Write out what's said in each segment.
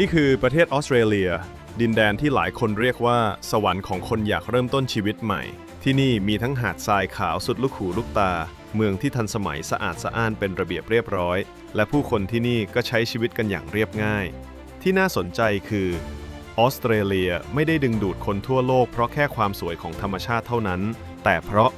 นี่คือประเทศออสเตรเลีย ดินแดนที่หลายคนเรียกว่า สวรรค์ของคนอยากเริ่มต้นชีวิตใหม่ ที่นี่มีทั้งหาดทรายขาวสุดลูกหูลูกตา เมืองที่ทันสมัยสะอาดสะอ้านเป็นระเบียบเรียบร้อย และผู้คนที่นี่ก็ใช้ชีวิตกันอย่างเรียบง่าย ที่น่าสนใจคือออสเตรเลียไม่ได้ดึงดูดคนทั่วโลกเพราะแค่ความสวยของธรรมชาติเท่านั้น แต่เพราะ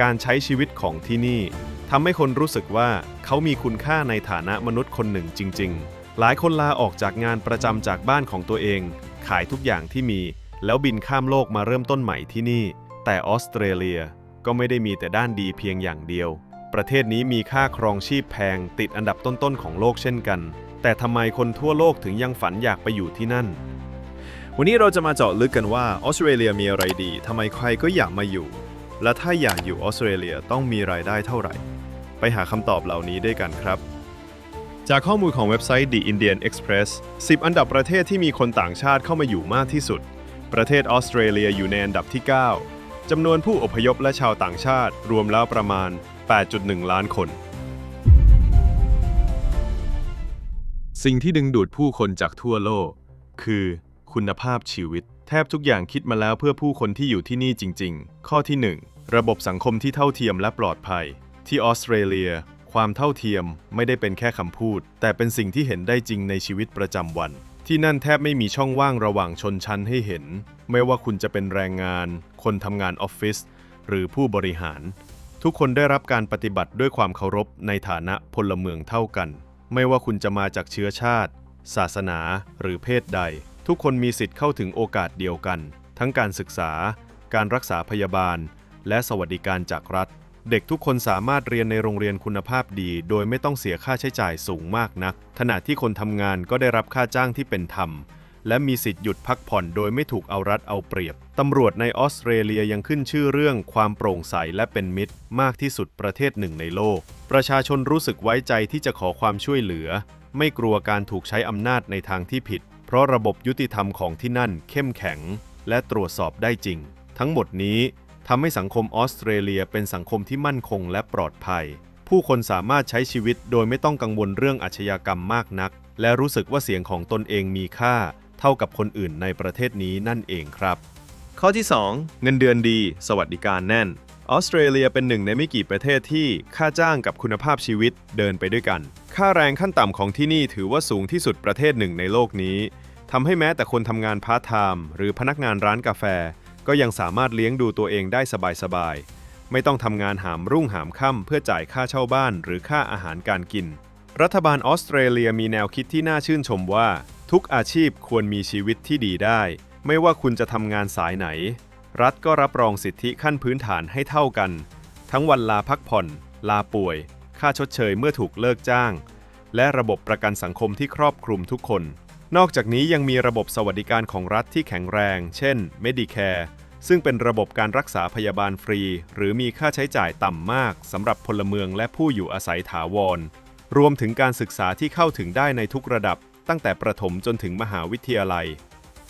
การใช้ชีวิตของที่นี่ทำให้คนรู้สึกว่าเขามีคุณค่าในฐานะมนุษย์คนหนึ่งจริง ๆ หลายคนลาออกจากงานประจำจากบ้านของตัวเอง ขายทุกอย่างที่มี แล้วบินข้ามโลกมาเริ่มต้นใหม่ที่นี่ แต่ออสเตรเลียก็ไม่ได้มีแต่ด้านดีเพียงอย่างเดียว ประเทศนี้มีค่าครองชีพแพงติดอันดับต้นๆของโลกเช่นกัน แต่ทำไมคนทั่วโลกถึงยังฝันอยากไปอยู่ที่นั่น วันนี้เราจะมาเจาะลึกกันว่าออสเตรเลียมีอะไรดีทำไมใครก็อยากมาอยู่ และถ้าอยากอยู่ออสเตรเลียต้องมีรายได้เท่าไหร่ ไปหาคำตอบเหล่านี้ด้วยกันครับ จากข้อมูลของเว็บไซต์ The Indian Express 10 อันดับประเทศที่มีคนต่างชาติเข้ามาอยู่มากที่สุด ประเทศออสเตรเลียอยู่ในอันดับที่ 9 จำนวนผู้อพยพและชาวต่างชาติรวมแล้วประมาณ 8.1 ล้านคน สิ่งที่ดึงดูดผู้คนจากทั่วโลก คือ คุณภาพชีวิต แทบทุกอย่างคิดมาแล้วเพื่อผู้คนที่อยู่ที่นี่จริง ๆ ข้อที่ 1 ระบบสังคมที่เท่าเทียมและปลอดภัย ที่ออสเตรเลีย ความเท่าเทียมไม่ได้เป็นแค่คำพูด แต่เป็นสิ่งที่เห็นได้จริงในชีวิตประจำวัน ที่นั่นแทบไม่มีช่องว่างระหว่างชนชั้นให้เห็น ไม่ว่าคุณจะเป็นแรงงาน คนทำงานออฟฟิศหรือผู้บริหาร ทุกคนได้รับการปฏิบัติด้วยความเคารพในฐานะพลเมืองเท่ากัน ไม่ว่าคุณจะมาจากเชื้อชาติ ศาสนาหรือเพศใด ทุกคนมีสิทธิ์เข้าถึงโอกาสเดียวกัน ทั้งการศึกษา การรักษาพยาบาล และสวัสดิการจากรัฐ เด็กทุกคนสามารถเรียนในโรงเรียนคุณภาพดี โดยไม่ต้องเสียค่าใช้จ่ายสูงมากนัก ขณะที่คนทำงานก็ได้รับค่าจ้างที่เป็นธรรม และมีสิทธิ์หยุดพักผ่อนโดยไม่ถูกเอารัดเอาเปรียบ ตำรวจในออสเตรเลียยังขึ้นชื่อเรื่องความโปร่งใสและเป็นมิตร มากที่สุดประเทศหนึ่งในโลก ประชาชนรู้สึกไว้ใจที่จะขอความช่วยเหลือ ไม่กลัวการถูกใช้อำนาจในทางที่ผิด เพราะระบบยุติธรรมของที่นั่นเข้มแข็ง และตรวจสอบได้จริง ทั้งหมดนี้ ทำให้สังคมออสเตรเลียเป็นสังคมที่มั่นคงและปลอดภัย ผู้คนสามารถใช้ชีวิตโดยไม่ต้องกังวลเรื่องอาชญากรรมมากนัก และรู้สึกว่าเสียงของตนเองมีค่า เท่ากับคนอื่นในประเทศนี้นั่นเองครับ ข้อที่ 2 เงินเดือนดี สวัสดิการแน่น ออสเตรเลียเป็นหนึ่งในไม่กี่ประเทศที่ค่าจ้างกับคุณภาพชีวิตเดินไปด้วยกัน ค่าแรงขั้นต่ำของที่นี่ถือว่าสูงที่สุดประเทศหนึ่งในโลกนี้ทำให้แม้แต่คนทำงานพาร์ทไทม์หรือพนักงานร้านกาแฟ ก็ยังสามารถเลี้ยงดูตัวเองได้สบายๆ ไม่ต้องทำงานหามรุ่งหามค่ำเพื่อจ่ายค่าเช่าบ้านหรือค่าอาหารการกิน รัฐบาลออสเตรเลียมีแนวคิดที่น่าชื่นชมว่า ทุกอาชีพควรมีชีวิตที่ดีได้ ไม่ว่าคุณจะทำงานสายไหน รัฐก็รับรองสิทธิขั้นพื้นฐานให้เท่ากัน ทั้งวันลาพักผ่อน ลาป่วย ค่าชดเชยเมื่อถูกเลิกจ้าง และระบบประกันสังคมที่ครอบคลุมทุกคนนอกจากนี้ยังมีระบบสวัสดิการของรัฐที่แข็งแรง เช่น Medicare ซึ่งเป็นระบบการรักษาพยาบาลฟรี หรือมีค่าใช้จ่ายต่ำมากสำหรับพลเมืองและผู้อยู่อาศัยถาวร รวมถึงการศึกษาที่เข้าถึงได้ในทุกระดับ ตั้งแต่ประถมจนถึงมหาวิทยาลัย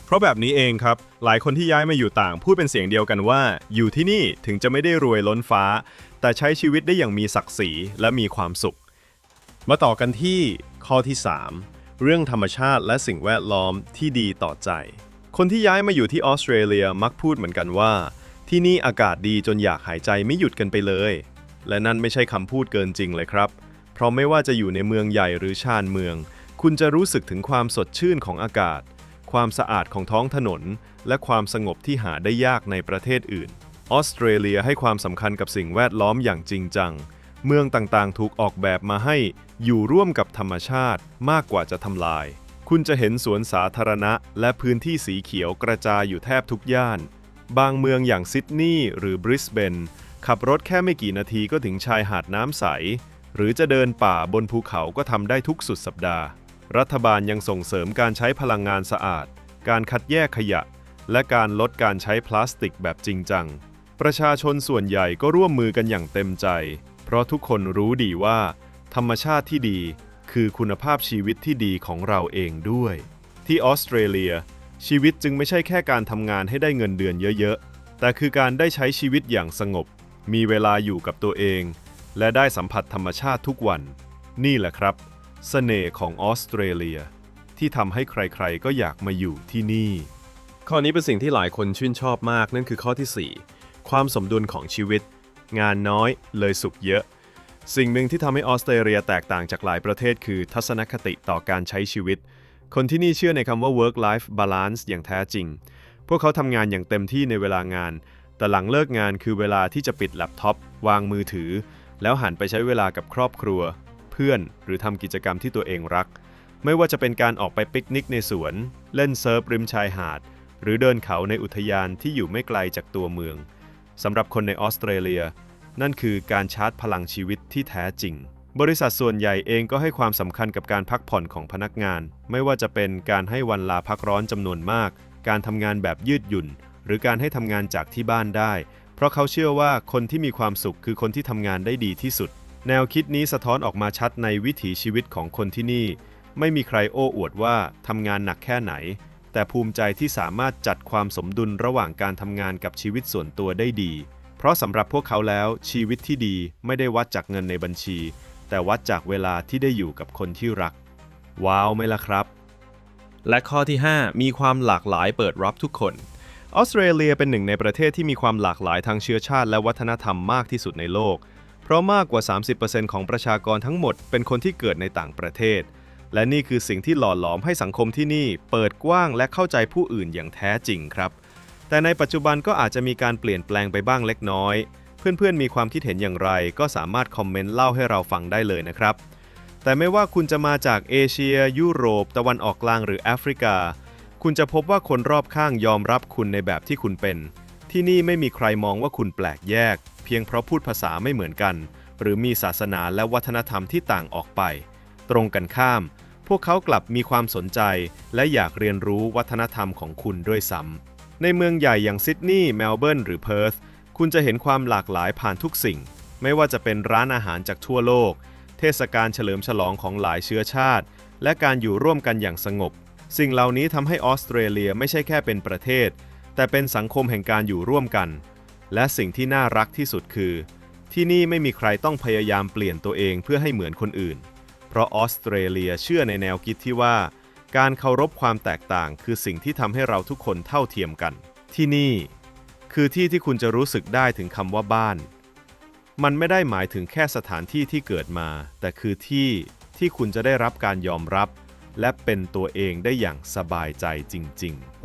เพราะแบบนี้เองครับ หลายคนที่ย้ายมาอยู่ต่างพูดเป็นเสียงเดียวกันว่า อยู่ที่นี่ถึงจะไม่ได้รวยล้นฟ้า แต่ใช้ชีวิตได้อย่างมีศักดิ์ศรีและมีความสุข มาต่อกันที่ข้อที่ 3 เรื่องธรรมชาติและสิ่งแวดล้อมที่ดีต่อใจ คนที่ย้ายมาอยู่ที่ออสเตรเลียมักพูดเหมือนกันว่า ที่นี่อากาศดีจนอยากหายใจไม่หยุดกันไปเลย และนั่นไม่ใช่คำพูดเกินจริงเลยครับ เพราะไม่ว่าจะอยู่ในเมืองใหญ่หรือชานเมือง คุณจะรู้สึกถึงความสดชื่นของอากาศ ความสะอาดของท้องถนน และความสงบที่หาได้ยากในประเทศอื่น ออสเตรเลียให้ความสำคัญกับสิ่งแวดล้อมอย่างจริงจัง เมืองต่างๆ ถูกออกแบบมาให้อยู่ร่วมกับธรรมชาติมากกว่าจะทำลาย คุณจะเห็นสวนสาธารณะ และพื้นที่สีเขียวกระจายอยู่แทบทุกย่าน บางเมืองอย่างซิดนีย์หรือบริสเบน ขับรถแค่ไม่กี่นาทีก็ถึงชายหาดน้ำใส หรือจะเดินป่าบนภูเขาก็ทำได้ทุกสุดสัปดาห์ รัฐบาลยังส่งเสริมการใช้พลังงานสะอาด การคัดแยกขยะ และการลดการใช้พลาสติกแบบจริงจัง ประชาชนส่วนใหญ่ก็ร่วมมือกันอย่างเต็มใจ เพราะทุกคนรู้ดีว่า ธรรมชาติที่ดี คือคุณภาพชีวิตที่ดีของเราเองด้วย ที่ออสเตรเลีย ชีวิตจึงไม่ใช่แค่การทำงานให้ได้เงินเดือนเยอะๆ แต่คือการได้ใช้ชีวิตอย่างสงบ มีเวลาอยู่กับตัวเอง และได้สัมผัสธรรมชาติทุกวัน นี่แหละครับเสน่ห์ของออสเตรเลีย ที่ทำให้ใครๆ ก็อยากมาอยู่ที่นี่ ข้อนี้เป็นสิ่งที่หลายคนชื่นชอบมากนั่นคือข้อที่ 4 ความสมดุลของชีวิต งานน้อยเลยสุขเยอะ สิ่งหนึ่งที่ทำให้ออสเตรเลียแตกต่างจากหลายประเทศคือทัศนคติต่อการใช้ชีวิต คนที่นี่เชื่อในคำว่า work life balance อย่างแท้จริง พวกเขาทำงานอย่างเต็มที่ในเวลางาน แต่หลังเลิกงานคือเวลาที่จะปิดแล็ปท็อป วางมือถือ แล้วหันไปใช้เวลากับครอบครัว เพื่อนหรือทำกิจกรรมที่ตัวเองรัก ไม่ว่าจะเป็นการออกไปปิกนิกในสวน เล่นเซิร์ฟริมชายหาด หรือเดินเขาในอุทยานที่อยู่ไม่ไกลจากตัวเมืองสำหรับคนในออสเตรเลีย นั่นคือการชาร์จพลังชีวิตที่แท้จริง บริษัทส่วนใหญ่เองก็ให้ความสำคัญกับการพักผ่อนของพนักงาน ไม่ว่าจะเป็นการให้วันลาพักร้อนจำนวนมาก การทำงานแบบยืดหยุ่น หรือการให้ทำงานจากที่บ้านได้ เพราะเขาเชื่อว่าคนที่มีความสุขคือคนที่ทำงานได้ดีที่สุด แนวคิดนี้สะท้อนออกมาชัดในวิถีชีวิตของคนที่นี่ ไม่มีใครโอ้อวดว่าทำงานหนักแค่ไหนแต่ภูมิใจที่สามารถจัดความสมดุลระหว่างการทำงานกับชีวิตส่วนตัวได้ดี เพราะสำหรับพวกเขาแล้วชีวิตที่ดีไม่ได้วัดจากเงินในบัญชี แต่วัดจากเวลาที่ได้อยู่กับคนที่รัก ว้าวไหมล่ะครับ และข้อที่ 5 มีความหลากหลายเปิดรับทุกคน ออสเตรเลียเป็นหนึ่งในประเทศที่มีความหลากหลายทางเชื้อชาติและวัฒนธรรมมากที่สุดในโลก เพราะมากกว่า 30%ของประชากรทั้งหมดเป็นคนที่เกิดในต่างประเทศ และนี่คือสิ่งที่หล่อหลอมให้สังคมที่นี่ เปิดกว้างและเข้าใจผู้อื่นอย่างแท้จริงครับ แต่ในปัจจุบันก็อาจจะมีการเปลี่ยนแปลงไปบ้างเล็กน้อย เพื่อนๆ มีความคิดเห็นอย่างไร ก็สามารถคอมเมนต์เล่าให้เราฟังได้เลยนะครับ แต่ไม่ว่าคุณจะมาจากเอเชีย ยุโรป ตะวันออกกลางหรือแอฟริกา คุณจะพบว่าคนรอบข้างยอมรับคุณในแบบที่คุณเป็น ที่นี่ไม่มีใครมองว่าคุณแปลกแยก เพียงเพราะพูดภาษาไม่เหมือนกัน หรือมีศาสนาและวัฒนธรรมที่ต่างออกไป ตรงกันข้าม พวกเขากลับมีความสนใจ และอยากเรียนรู้วัฒนธรรมของคุณด้วยซ้ำ ในเมืองใหญ่อย่างซิดนีย์เมลเบิร์นหรือเพิร์ธคุณจะเห็นความหลากหลายผ่านทุกสิ่ง ไม่ว่าจะเป็นร้านอาหารจากทั่วโลก เทศกาลเฉลิมฉลองของหลายเชื้อชาติ และการอยู่ร่วมกันอย่างสงบ สิ่งเหล่านี้ทำให้ออสเตรเลียไม่ใช่แค่เป็นประเทศ แต่เป็นสังคมแห่งการอยู่ร่วมกัน และสิ่งที่น่ารักที่สุดคือ ที่นี่ไม่มีใครต้องพยายามเปลี่ยนตัวเองเพื่อให้เหมือนคนอื่น เพราะออสเตรเลียเชื่อในแนวคิดที่ว่า การเคารพความแตกต่างคือสิ่งที่ทำให้เราทุกคนเท่าเทียมกัน ที่นี่ คือที่ที่คุณจะรู้สึกได้ถึงคำว่าบ้าน มันไม่ได้หมายถึงแค่สถานที่ที่เกิดมา แต่คือที่ที่คุณจะได้รับการยอมรับ และเป็นตัวเองได้อย่างสบายใจจริง ๆ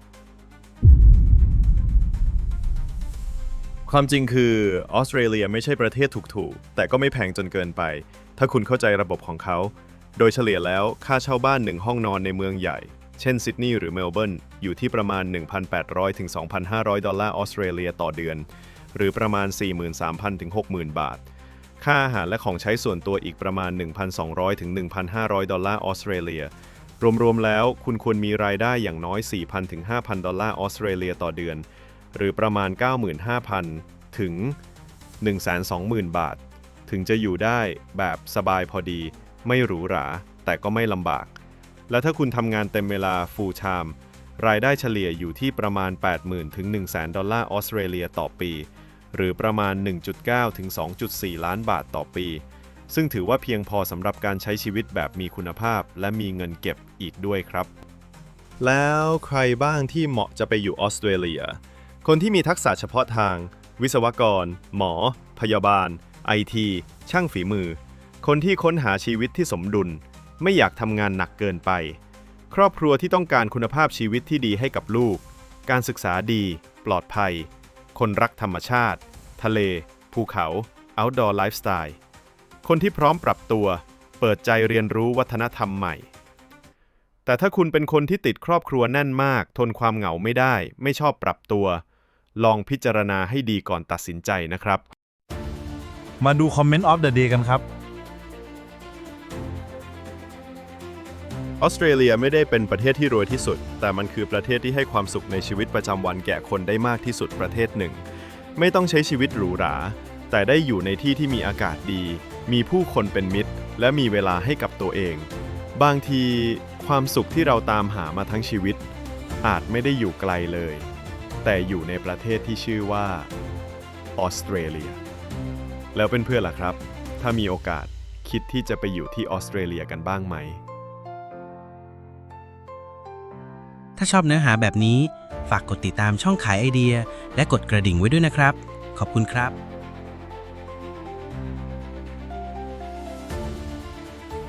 ความจริงคือออสเตรเลียไม่ใช่ประเทศถูกๆ แต่ก็ไม่แพงจนเกินไป ถ้าคุณเข้าใจระบบของเขา โดยเฉลี่ยแล้วค่าเช่าบ้านหนึ่งห้องนอนในเมืองใหญ่ เช่นซิดนีย์หรือเมลเบิร์นอยู่ที่ประมาณ 1,800ถึง2,500 ดอลลาร์ออสเตรเลียต่อเดือน หรือประมาณ 43,000ถึง60,000 บาท ค่าอาหารและของใช้ส่วนตัวอีกประมาณ 1,200ถึง1,500 ดอลลาร์ออสเตรเลียรวมๆแล้วคุณควรมีรายได้อย่างน้อย 4,000ถึง5,000 ดอลลาร์ออสเตรเลียต่อเดือน หรือประมาณ 95,000 ถึง 120,000 บาท ถึงจะอยู่ได้แบบสบายพอดี ไม่หรูหรา แต่ก็ไม่ลำบาก และถ้าคุณทำงานเต็มเวลา full time รายได้เฉลี่ยอยู่ที่ประมาณ 80,000 ถึง 100,000 ดอลลาร์ออสเตรเลียต่อปี หรือประมาณ 1.9 ถึง 2.4 ล้านบาทต่อปี ซึ่งถือว่าเพียงพอสำหรับการใช้ชีวิตแบบมีคุณภาพ และมีเงินเก็บอีกด้วยครับ แล้วใครบ้างที่เหมาะจะไปอยู่ออสเตรเลีย คนที่มีทักษะเฉพาะทาง วิศวกร หมอ พยาบาล ไอที ช่างฝีมือ คนที่ค้นหาชีวิตที่สมดุล ไม่อยากทำงานหนักเกินไป ครอบครัวที่ต้องการคุณภาพชีวิตที่ดีให้กับลูก การศึกษาดี ปลอดภัย คนรักธรรมชาติ ทะเล ภูเขา outdoor lifestyle คนที่พร้อมปรับตัว เปิดใจเรียนรู้วัฒนธรรมใหม่ แต่ถ้าคุณเป็นคนที่ติดครอบครัวแน่นมาก ทนความเหงาไม่ได้ ไม่ชอบปรับตัว ลองพิจารณาให้ดีก่อนตัดสินใจนะครับ มาดูคอมเมนต์ออฟเดอะเดย์กันครับ ออสเตรเลียไม่ได้เป็นประเทศที่รวยที่สุด แต่มันคือประเทศที่ให้ความสุขในชีวิตประจำวันแก่คนได้มากที่สุดประเทศหนึ่ง ไม่ต้องใช้ชีวิตหรูหรา แต่ได้อยู่ในที่ที่มีอากาศดี มีผู้คนเป็นมิตร และมีเวลาให้กับตัวเอง บางทีความสุขที่เราตามหามาทั้งชีวิต อาจไม่ได้อยู่ไกลเลย แต่อยู่ในประเทศที่ชื่อว่าออสเตรเลีย แล้วเป็นเพื่อนๆล่ะครับ ถ้ามีโอกาสคิดที่จะไปอยู่ที่ออสเตรเลียกันบ้างไหม ถ้าชอบเนื้อหาแบบนี้ ฝากกดติดตามช่องขายไอเดีย และกดกระดิ่งไว้ด้วยนะครับ ขอบคุณครับ